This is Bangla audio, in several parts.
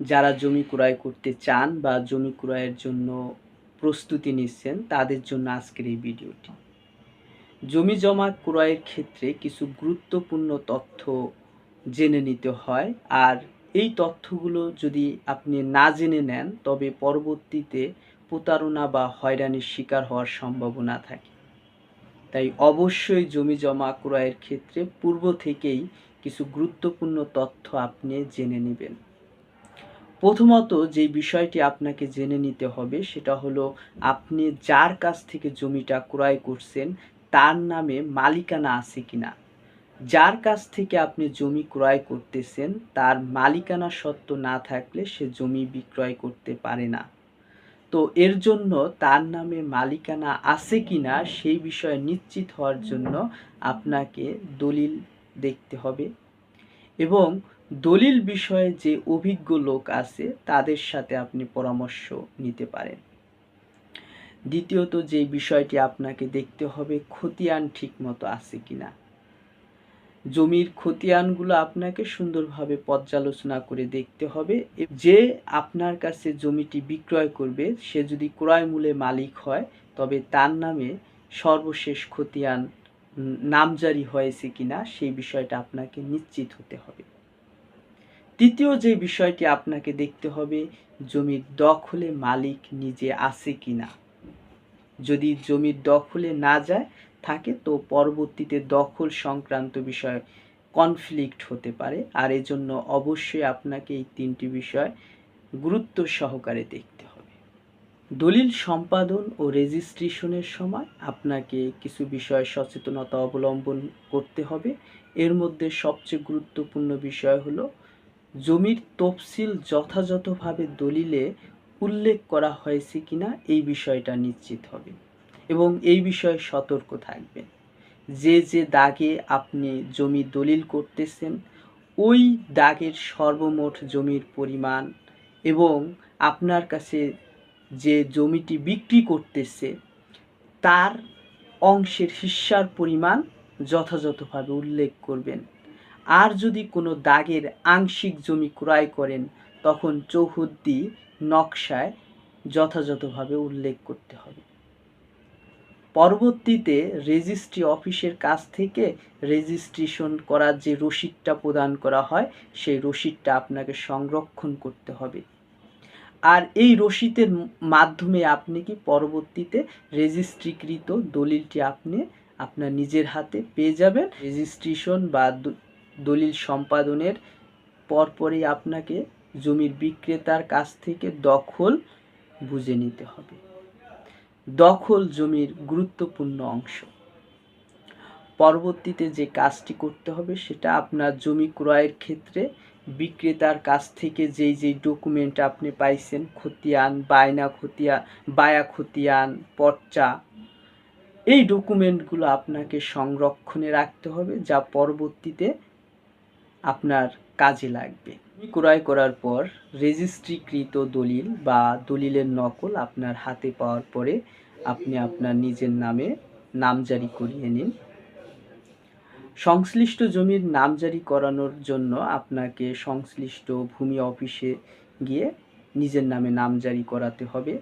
যারা জমি ক্রয় করতে চান বা জমি ক্রয়ের জন্য প্রস্তুতি নিচ্ছেন, তাদের জন্য আজকের এই ভিডিওটি। জমি জমা ক্রয়ের ক্ষেত্রে কিছু গুরুত্বপূর্ণ তথ্য জেনে নিতে হয়। আর এই তথ্যগুলো যদি আপনি না জেনে নেন, তবে পরবর্তীতে প্রতারণা বা হয়রানির শিকার হওয়ার সম্ভাবনা থাকে। তাই অবশ্যই জমি জমা ক্রয়ের ক্ষেত্রে পূর্ব থেকেই কিছু গুরুত্বপূর্ণ তথ্য আপনি জেনে নেবেন। প্রথমত যে বিষয়টি আপনাকে জেনে নিতে হবে সেটা হলো, আপনি যার কাছ থেকে জমিটা ক্রয় করছেন, তার নামে মালিকানা আছে কিনা? যার কাছ থেকে আপনি জমি ক্রয় করতেছেন, তার মালিকানা সত্ত্ব না থাকলে সে জমি বিক্রয় করতে পারে না। তো এর জন্য তার নামে মালিকানা আছে কিনা সেই বিষয়ে নিশ্চিত হওয়ার জন্য আপনাকে দলিল দেখতে হবে। এবং দলিল বিষয়ে যে অভিজ্ঞ লোক আছে, তাদের সাথে আপনি পরামর্শ নিতে পারেন। দ্বিতীয়ত, যে বিষয়টি আপনাকে দেখতে হবে, খতিয়ান ঠিকমতো আছে কিনা। জমির খতিয়ানগুলো আপনাকে সুন্দরভাবে পর্যালোচনা করে দেখতে হবে। যে আপনার কাছে জমিটি বিক্রয় করবে, সে যদি ক্রয় মূলে মালিক হয়, তবে তার নামে সর্বশেষ খতিয়ান নামজারি হয়েছে কিনা সেই বিষয়টা আপনাকে নিশ্চিত হতে হবে। তৃতীয় যে বিষয়টি আপনাকে দেখতে হবে, জমির দখলে মালিক নিজে আছে কিনা। যদি জমির দখলে না যায়, থাকে তো পরবর্তীতে দখল সংক্রান্ত বিষয়ে কনফ্লিক্ট হতে পারে। আর এজন্য অবশ্যই আপনাকে এই তিনটি বিষয় গুরুত্ব সহকারে দেখতে দলিল সম্পাদন ও রেজিস্ট্রেশনের সময় আপনাকে কিছু বিষয় সচেতনতা অবলম্বন করতে হবে। এর মধ্যে সবচেয়ে গুরুত্বপূর্ণ বিষয় হলো, জমির তফসিল যথাযথভাবে দলিলে উল্লেখ করা হয়েছে কিনা এই বিষয়টা নিশ্চিত হবে এবং এই বিষয়ে সতর্ক থাকবেন। যে যে দাগে আপনি জমি দলিল করতেছেন, ওই দাগের সর্বমোট জমির পরিমাণ এবং আপনার কাছে যে জমিটি বিক্রি করতেছে, তার অংশের হিস্যার পরিমাণ যথাযথভাবে উল্লেখ করবেন। আর যদি কোনো দাগের আংশিক জমি ক্রয় করেন, তখন চৌহদ্দি নকশায় যথাযথভাবে উল্লেখ করতে হবে। পরবর্তীতে রেজিস্ট্রি অফিসের কাছ থেকে রেজিস্ট্রেশন করার যে রসিদটা প্রদান করা হয়, সেই রসিদটা আপনাকে সংরক্ষণ করতে হবে। আর এই রসিদের মাধ্যমে আপনি কি পরবর্তীতে রেজিস্ট্রিকৃত দলিলটি আপনি আপনার নিজের হাতে পেয়ে যাবেন? রেজিস্ট্রেশন বা দলিল সম্পাদনের পরপরই আপনাকে জমির বিক্রেতার কাছ থেকে দখল বুঝে নিতে হবে। দখল জমির গুরুত্বপূর্ণ অংশ। পরবর্তীতে যে কাজটি করতে হবে সেটা আপনার জমি ক্রয়ের ক্ষেত্রে বিক্রেতার কাছ থেকে যেই যেই ডকুমেন্ট আপনি পাইছেন, খতিয়ান, বায়না খতিয়ান বায়া খতিয়ান, পর্চা, এই ডকুমেন্টগুলো আপনাকে সংরক্ষণে রাখতে হবে যা পরবর্তীতে আপনার কাজে লাগবে। ক্রয় করার পর রেজিস্ট্রিকৃত দলিল বা দলিলের নকল আপনার হাতে পাওয়ার পরে আপনি আপনার নিজের নামে নামজারি করিয়ে নিন। সংশ্লিষ্ট জমির নামজারি করানোর জন্য আপনাকে সংশ্লিষ্ট ভূমি অফিসে গিয়ে নিজের নামে নামজারি করাতে হবে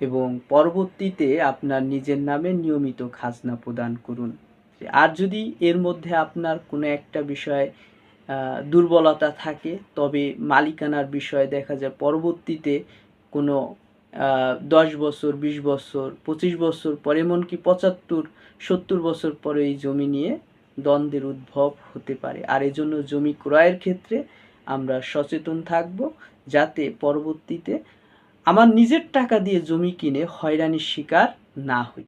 এবং পরবর্তীতে আপনার নিজের নামে নিয়মিত খাজনা প্রদান করুন। আর যদি এর মধ্যে আপনার কোনো একটা বিষয়ে দুর্বলতা থাকে, তবে মালিকানার বিষয়ে দেখা যায় পরবর্তীতে কোনো দশ বছর, বিশ বছর, পঁচিশ বছর পর, এমনকি পঁচাত্তর, সত্তর বছর পরে এই জমি নিয়ে দ্বন্দ্বের উদ্ভব হতে পারে। আর এজন্য জমি ক্রয়ের ক্ষেত্রে আমরা সচেতন থাকব যাতে পরবর্তীতে আমার নিজের টাকা দিয়ে জমি কিনে হয়রানির শিকার না হই।